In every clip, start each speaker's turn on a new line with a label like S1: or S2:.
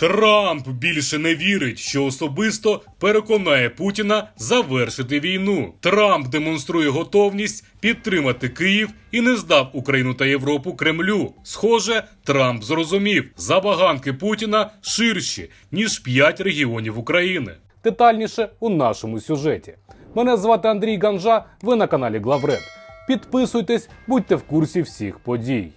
S1: Трамп більше не вірить, що особисто переконає Путіна завершити війну. Трамп демонструє готовність підтримати Київ і не здав Україну та Європу Кремлю. Схоже, Трамп зрозумів, забаганки Путіна ширші ніж п'ять регіонів України.
S2: Детальніше у нашому сюжеті. Мене звати Андрій Ганжа. Ви на каналі Главред. Підписуйтесь, будьте в курсі всіх подій.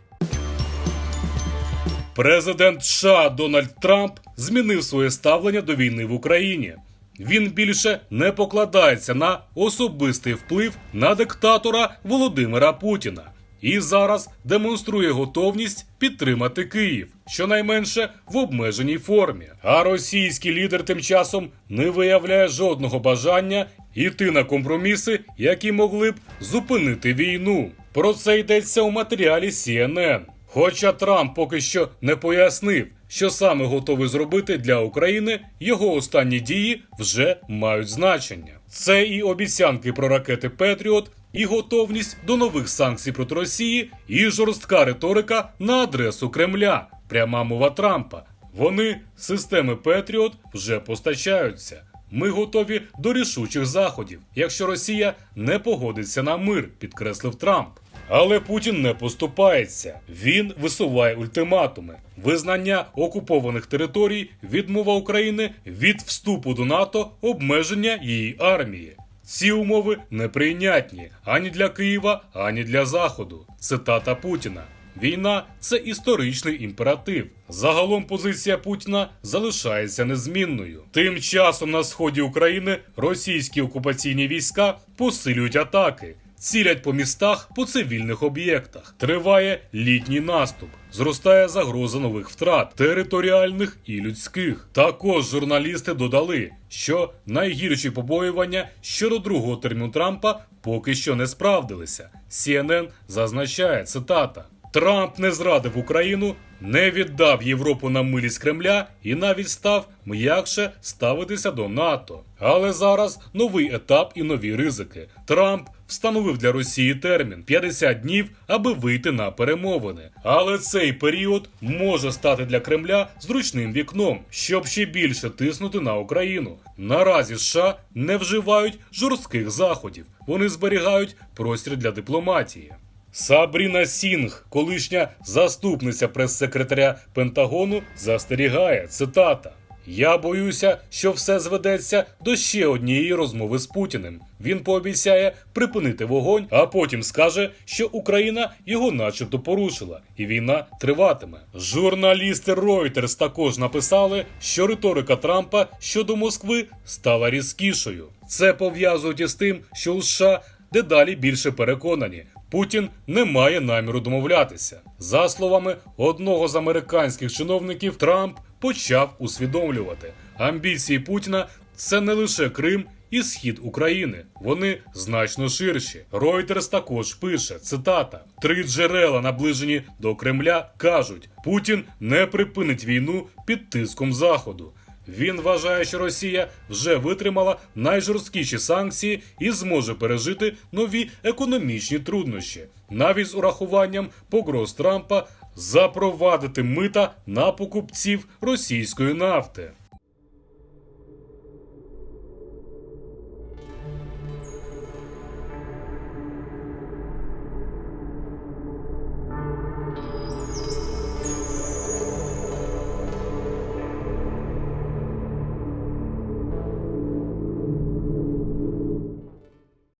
S1: Президент США Дональд Трамп змінив своє ставлення до війни в Україні. Він більше не покладається на особистий вплив на диктатора Володимира Путіна і зараз демонструє готовність підтримати Київ, щонайменше в обмеженій формі. А російський лідер тим часом не виявляє жодного бажання йти на компроміси, які могли б зупинити війну. Про це йдеться у матеріалі CNN. Хоча Трамп поки що не пояснив, що саме готовий зробити для України, його останні дії вже мають значення. Це і обіцянки про ракети Петріот, і готовність до нових санкцій проти Росії, і жорстка риторика на адресу Кремля. Пряма мова Трампа. Вони системи Петріот вже постачаються. Ми готові до рішучих заходів, якщо Росія не погодиться на мир, підкреслив Трамп. Але Путін не поступається. Він висуває ультиматуми: визнання окупованих територій, відмова України від вступу до НАТО, обмеження її армії. Ці умови неприйнятні ані для Києва, ані для Заходу. Цитата Путіна. Війна це історичний імператив. Загалом позиція Путіна залишається незмінною. Тим часом на сході України російські окупаційні війська посилюють атаки, цілять по містах по цивільних об'єктах. Триває літній наступ. Зростає загроза нових втрат територіальних і людських. Також журналісти додали, що найгірші побоювання щодо другого терміну Трампа поки що не справдилися. CNN зазначає цитата. Трамп не зрадив Україну, не віддав Європу на милість Кремля і навіть став м'якше ставитися до НАТО. Але зараз новий етап і нові ризики. Трамп встановив для Росії термін 50 днів, аби вийти на перемовини. Але цей період може стати для Кремля зручним вікном, щоб ще більше тиснути на Україну. Наразі США не вживають жорстких заходів. Вони зберігають простір для дипломатії. Сабріна Сінг, колишня заступниця прес-секретаря Пентагону, застерігає цитата. Я боюся, що все зведеться до ще однієї розмови з Путіним. Він пообіцяє припинити вогонь, а потім скаже, що Україна його начебто порушила, і війна триватиме. Журналісти Reuters також написали, що риторика Трампа щодо Москви стала різкішою. Це пов'язують із тим, що у США дедалі більше переконані. Путін не має наміру домовлятися. За словами одного з американських чиновників, Трамп почав усвідомлювати амбіції Путіна це не лише Крим і схід України. Вони значно ширші. Reuters також пише цитата: три джерела, наближені до Кремля, кажуть, Путін не припинить війну під тиском Заходу. Він вважає, що Росія вже витримала найжорсткіші санкції і зможе пережити нові економічні труднощі, навіть з урахуванням погроз Трампа запровадити мита на покупців російської нафти.